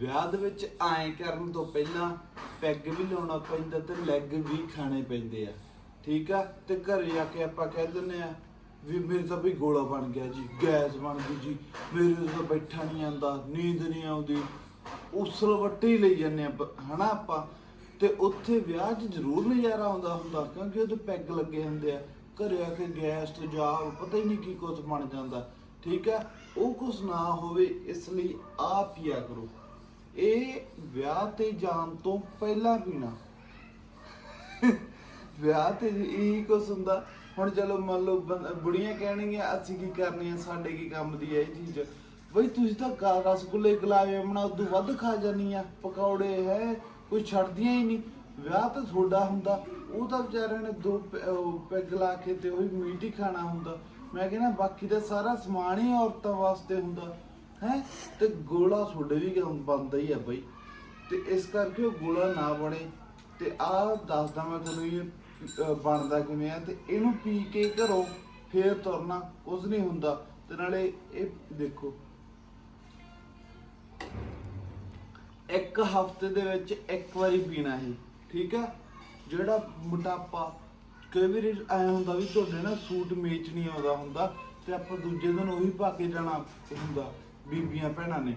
ਵਿਆਹ ਦੇ ਵਿੱਚ ਐਂ ਕਰਨ ਤੋਂ ਪਹਿਲਾਂ ਪੈਗ ਵੀ ਲਾਉਣਾ ਪੈਂਦਾ ਤੇ ਲੈਗ ਵੀ ਖਾਣੇ ਪੈਂਦੇ ਆ। ਠੀਕ ਆ? ਤੇ ਘਰੇ ਆ ਕੇ ਆਪਾਂ ਕਹਿ ਦਿੰਦੇ ਆ ਵੀ ਮੇਰੇ ਤਾਂ ਵੀ ਗੋਲਾ ਬਣ ਗਿਆ ਜੀ, ਗੈਸ ਬਣ ਗਈ ਜੀ, ਮੇਰੇ ਤੋਂ ਤਾਂ ਬੈਠਾ ਨਹੀਂ ਆਂਦਾ ਨੀਂਦ ਨਹੀਂ ਆਉਂਦੀ। ਉਸਲ ਵੱਟੀ ਲਈ ਜਾਂਦੇ ਆ ਬ- ਹਨਾ ਆਪਾਂ? ਤੇ ਉੱਥੇ ਵਿਆਹ 'ਚ ਜ਼ਰੂਰ ਨਜ਼ਾਰਾ ਆਉਂਦਾ ਹੁੰਦਾ ਕਿਉਂਕਿ ਉਹਦੇ ਪੈਗ ਲੱਗੇ ਹੁੰਦੇ ਆ। ਘਰੇ ਆ ਕੇ ਗੈਸ ਤੇ ਜਾ ਪਤਾ ਹੀ ਨਹੀਂ ਕੀ ਕੁਝ ਬਣ ਜਾਂਦਾ। ਠੀਕ ਹੈ ਉਹ ਕੁਝ ਨਾ ਹੋਵੇ ਇਸ ਲਈ ਆ ਪੀਆ ਕਰੋ। ਇਹ ਵਿਆਹ ਤੇ ਜਾਣ ਤੋਂ ਪਹਿਲਾਂ ਪੀਣਾ ਵਿਆਹ ਤੇ ਇਹੀ ਕੁਛ ਹੁੰਦਾ। ਹੁਣ ਚਲੋ ਮੰਨ ਲਓ ਬੰਦ- ਬੁੜੀਆਂ ਕਹਿਣਗੀਆਂ, ਅਸੀਂ ਕੀ ਕਰਨੀ ਆ? ਸਾਡੇ ਕੀ ਕੰਮ ਦੀ ਹੈ ਇਹ ਚੀਜ਼? ਬਈ ਤੁਸੀਂ ਤਾਂ ਗਾ- ਰਸਗੁੱਲੇ ਗੁਲਾਬ ਜਾਮਣਾ ਉਦੋਂ ਵੱਧ ਖਾ ਜਾਨੀ ਆ। ਪਕੌੜੇ ਹੈ, ਕੋਈ ਛੱਡਦੀਆਂ ਹੀ ਨਹੀਂ। ਵਿਆਹ ਤਾਂ ਤੁਹਾਡਾ ਹੁੰਦਾ। ਉਹ ਤਾਂ ਵਿਚਾਰਿਆਂ ਨੇ ਦੋ ਪ- ਉਹ ਪੈਗ ਲਾ ਕੇ ਤੇ ਉਹੀ ਮੀਟ ਹੀ ਖਾਣਾ ਹੁੰਦਾ। ਮੈਂ ਕਹਿੰਦਾ ਬਾਕੀ ਦਾ ਸਾਰਾ ਸਮਾਨ ਹੀ ਔਰਤਾਂ ਵਾਸਤੇ ਹੁੰਦਾ। ਹੈ? ਤੇ ਗੋਲਾ ਤੁਹਾਡੇ ਵੀ ਕੰਮ ਬਣਦਾ ਹੀ ਆ ਬਈ। ਤੇ ਇਸ ਕਰਕੇ ਉਹ ਗੋਲਾ ਨਾ ਬਣੇ। ਤੇ ਆਹ ਦੱਸਦਾ ਮੈਂ ਤੁਹਾਨੂੰ ਇਹ ਬਣਦਾ ਕਿਵੇਂ ਆ। ਤੇ ਇਹਨੂੰ ਪੀ ਕੇ ਘਰੋਂ ਫੇਰ ਤੁਰਨਾ ਕੁਝ ਨਹੀਂ ਹੁੰਦਾ। ਤੇ ਨਾਲੇ ਇਹ ਦੇਖੋ। ਇੱਕ ਹਫ਼ਤੇ ਦੇ ਵਿੱਚ ਇੱਕ ਵਾਰੀ ਪੀਣਾ ਇਹ, ਠੀਕ ਆ? ਜਿਹੜਾ ਮੋਟਾਪਾ, ਕਈ ਵਾਰੀ ਐ ਹੁੰਦਾ ਵੀ ਤੁਹਾਡੇ ਨਾ ਸੂਟ ਮੇਚ ਨਹੀਂ ਆਉਂਦਾ ਹੁੰਦਾ। ਤੇ ਆਪਾਂ ਦੂਜੇ ਦਿਨ ਉਹੀ ਪਾ ਕੇ ਜਾਣਾ ਹੁੰਦਾ। ਬੀਬੀਆਂ ਭੈਣਾਂ ਨੇ।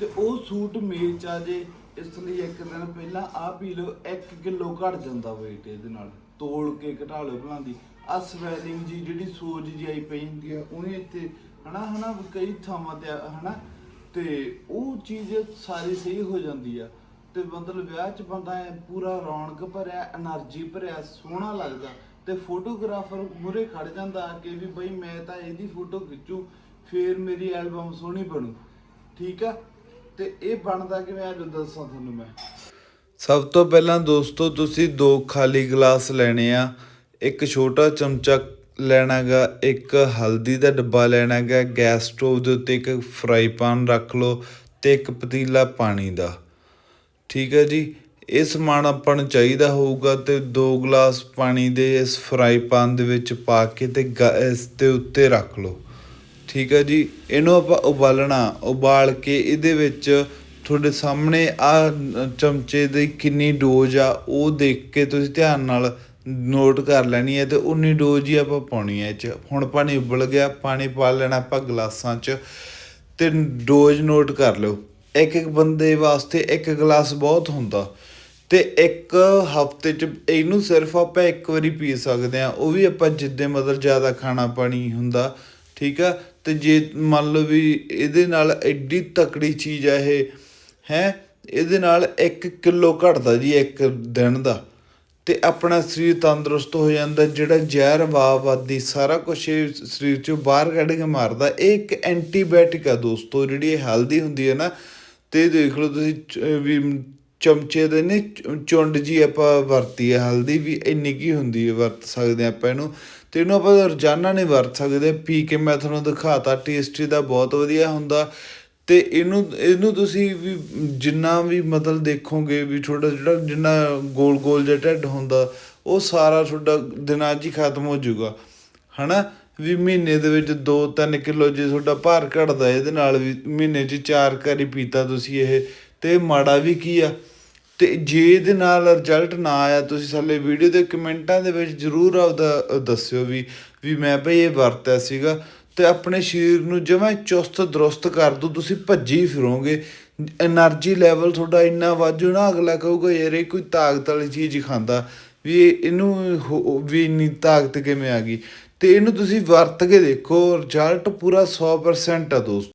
ਤੇ ਉਹ ਸੂਟ ਮੇਲ ਚ ਆ ਜੇ, ਇਸ ਲਈ ਇੱਕ ਦਿਨ ਪਹਿਲਾਂ ਆ ਪੀ ਲਓ 1 ਕਿਲੋ ਘਟ ਜਾਂਦਾ weight ਇਹਦੇ ਨਾਲ। ਤੋੜ ਕੇ ਘਟਾ ਲਓ ਭਲਾਂ ਦੀ। ਆ ਸਵੈਲਿੰਗ ਜੀ, ਜਿਹੜੀ ਸੋਜ ਜੀ ਆਈ ਪਈ ਹੁੰਦੀ ਆ, ਉਹਨੇ ਇੱਥੇ ਹਨਾ ਹਨਾ, ਕਈ ਥਾਵਾਂ ਤੇ ਹਨਾ। ਤੇ ਉਹ ਚੀਜ਼ ਸਾਰੀ ਸਹੀ ਹੋ ਜਾਂਦੀ ਆ। ਤੇ ਮਤਲਬ ਵਿਆਹ ਚ ਬੰਦਾ ਐ ਪੂਰਾ ਰੌਣਕ ਭਰਿਆ એનર્ਜੀ ਭਰਿਆ, ਸੋਹਣਾ ਲੱਗਦਾ। ਤੇ ਫੋਟੋਗ੍ਰਾਫਰ ਮੁਰੇ ਖੜ ਜਾਂਦਾ ਕਿ ਵੀ ਬਈ ਮੈਂ ਤਾਂ ਇਹਦੀ ਫੋਟੋ ਖਿੱਚੂ। ਫੇਰ ਮੇਰੀ ਐਲਬਮ ਸੋਹਣੀ ਬਣੂ। ਠੀਕ ਆ? ਤੇ ਇਹ ਬਣਦਾ ਕਿਵੇਂ ਅੱਜ ਦੱਸਾਂ ਤੁਹਾਨੂੰ ਮੈਂ? ਸਭ ਤੋਂ ਪਹਿਲਾਂ ਦੋਸਤੋ, ਤੁਸੀਂ ਦੋ ਖਾਲੀ ਗਲਾਸ ਲੈਣੇ ਆ। ਇੱਕ ਛੋਟਾ ਚਮਚਾ ਲੈਣਾਗਾ ਇੱਕ ਹਲਦੀ ਦਾ ਡੱਬਾ ਲੈਣਾਗਾ ਗੈਸ ਸਟੋਵ ਦੇ ਉੱਤੇ ਇੱਕ ਫਰਾਈ ਪਾਨ ਰੱਖ ਲਓ ਤੇ ਇੱਕ ਪਤੀਲਾ ਪਾਣੀ ਦਾ। ਠੀਕ ਹੈ ਜੀ? ਇਹ ਸਮਾਨ ਆਪਾਂ ਨੂੰ ਚਾਹੀਦਾ ਹੋਊਗਾ ਤੇ ਦੋ ਗਲਾਸ ਪਾਣੀ ਦੇ ਇਸ ਫਰਾਈ ਪਾਨ ਦੇ ਵਿੱਚ ਪਾ ਕੇ ਤੇ ਗ- ਇਸ ਦੇ ਉੱਤੇ ਰੱਖ ਲਓ। ਠੀਕ ਹੈ ਜੀ। ਇਹਨੂੰ ਆਪਾਂ ਉਬਾਲਣਾ, ਉਬਾਲ ਕੇ ਇਹਦੇ ਵਿੱਚ ਤੁਹਾਡੇ ਸਾਹਮਣੇ ਆ ਚਮਚੇ ਦੀ ਕਿੰਨੀ ਡੋਜ਼ ਆ, ਉਹ ਦੇਖ ਕੇ ਤੁਸੀਂ ਧਿਆਨ ਨਾਲ ਨੋਟ ਕਰ ਲੈਣੀ ਹੈ ਤੇ ਉਨੀ ਡੋਜ਼ ਹੀ ਆਪਾਂ ਪਾਉਣੀ ਹੈ ਇਹ ਚ। ਹੁਣ ਪਾਣੀ ਉਬਲ ਗਿਆ, ਪਾਣੀ ਪਾ ਲੈਣਾ ਆਪਾਂ ਗਲਾਸਾਂ 'ਚ ਤੇ ਡੋਜ਼ ਨੋਟ ਕਰ ਲਿਓ। ਇੱਕ ਇੱਕ ਬੰਦੇ ਵਾਸਤੇ ਇੱਕ ਗਲਾਸ ਬਹੁਤ ਹੁੰਦਾ। ਤੇ ਇੱਕ ਹਫ਼ਤੇ ਚ ਇਹਨੂੰ ਸਿਰਫ ਆਪਾਂ ਇੱਕ ਵਾਰੀ ਪੀ ਸਕਦੇ ਆ ਉਹ ਵੀ ਆਪਾਂ ਜਿੱਦੇ ਮਤਲਬ ਜ਼ਿਆਦਾ ਖਾਣਾ ਪਾਣੀ ਹੁੰਦਾ ਠੀਕ ਆ? ਤੇ ਜੇ ਮੰਨ ਲਓ ਵੀ ਇਹਦੇ ਨਾਲ ਐਡੀ ਤਕੜੀ ਚੀਜ਼ ਆ ਇਹ, ਹੈ? ਇਹਦੇ ਨਾਲ 1 ਕਿਲੋ ਘਟਦਾ ਜੀ ਇੱਕ ਦਿਨ ਦਾ। ਤੇ ਆਪਣਾ ਸਰੀਰ ਤੰਦਰੁਸਤ ਹੋ ਜਾਂਦਾ, ਜਿਹੜਾ ਜ਼ਹਿਰ ਵਾਵਾਦੀ ਸਾਰਾ ਕੁਝ ਇਹ ਸਰੀਰ ਚੋਂ ਬਾਹਰ ਕੱਢ ਕੇ ਮਾਰਦਾ। ਇਹ ਇੱਕ ਐਂਟੀਬਾਇਓਟਿਕ ਆ ਦੋਸਤੋ, ਜਿਹੜੀ ਇਹ ਹਲਦੀ ਹੁੰਦੀ ਹੈ ਨਾ। ਤੇ ਦੇਖ ਲਓ ਤੁਸੀਂ ਵੀ ਚਮਚੇ ਦੇ ਨੇ, ਚੁੰਡ ਜੀ ਆਪਾਂ ਵਰਤੀ ਹੈ, ਹਲਦੀ ਵੀ ਇੰਨੀ ਕੀ ਹੁੰਦੀ ਹੈ, ਵਰਤ ਸਕਦੇ ਹਾਂ ਆਪਾਂ ਇਹਨੂੰ। ਤੇ ਇਹਨੂੰ ਆਪਾਂ ਰੋਜ਼ਾਨਾ ਨਹੀਂ ਵਰਤ ਸਕਦੇ, ਪੀ ਕੇ ਮੈਂ ਤੁਹਾਨੂੰ ਦਿਖਾਤਾ, ਟੇਸਟੀ ਦਾ ਬਹੁਤ ਵਧੀਆ ਹੁੰਦਾ। ਤੇ ਇਹਨੂੰ ਇਹਨੂੰ ਤੁਸੀਂ ਵੀ ਜਿੰਨਾ ਵੀ ਮਤਲਬ ਦੇਖੋਗੇ ਵੀ ਤੁਹਾਡਾ ਜਿਹੜਾ, ਜਿੰਨਾ ਗੋਲ ਗੋਲ ਜਿਹਾ ਢਿੱਡ ਹੁੰਦਾ, ਉਹ ਸਾਰਾ ਤੁਹਾਡਾ ਦਿਨਾਂ 'ਚ ਹੀ ਖਤਮ ਹੋ ਜਾਊਗਾ। ਹਨਾ? ਵੀ ਮਹੀਨੇ ਦੇ ਵਿੱਚ 2-3 ਕਿਲੋ ਜੇ ਤੁਹਾਡਾ ਭਾਰ ਘਟਦਾ, ਇਹਦੇ ਨਾਲ ਵੀ ਮਹੀਨੇ 'ਚ ਚਾਰ ਵਾਰੀ ਪੀਤਾ ਤੁਸੀਂ ਇਹ ਤੇ ਮਾੜਾ ਵੀ ਕੀ ਆ? ਤੇ ਜੇ ਇਹਦੇ ਨਾਲ ਰਿਜ਼ਲਟ ਨਾ ਆਇਆ, ਤੁਸੀਂ ਥੱਲੇ ਵੀਡੀਓ ਦੇ ਕਮੈਂਟਾਂ ਦੇ ਵਿੱਚ ਜਰੂਰ ਆਪਦਾ ਦੱਸਿਓ ਵੀ ਵੀ ਮੈਂ ਭਈ ਇਹ ਵਰਤਿਆ ਸੀਗਾ ਤੇ ਆਪਣੇ ਸਰੀਰ ਨੂੰ ਜਿਵੇਂ ਚੁਸਤ ਦਰੁਸਤ ਕਰ ਦੋ ਤੁਸੀਂ ਭੱਜੀ ਫਿਰੋਗੇ। એનર્ਜੀ ਲੈਵਲ ਤੁਹਾਡਾ ਇੰਨਾ ਵਾਜੂ ਨਾ, ਅਗਲਾ ਕਹੂਗਾ, ਯਾਰ ਇਹ ਕੋਈ ਤਾਕਤ ਵਾਲੀ ਚੀਜ਼ ਖਾਂਦਾ। ਵੀ ਇਹਨੂੰ ਵੀ ਇੰਨੀ ਤਾਕਤ ਕਿਵੇਂ ਆ ਗਈ? ਤੇ ਇਹਨੂੰ ਤੁਸੀਂ ਵਰਤ ਕੇ ਦੇਖੋ ਰਿਜ਼ਲਟ ਪੂਰਾ 100% ਆ ਦੋਸਤ।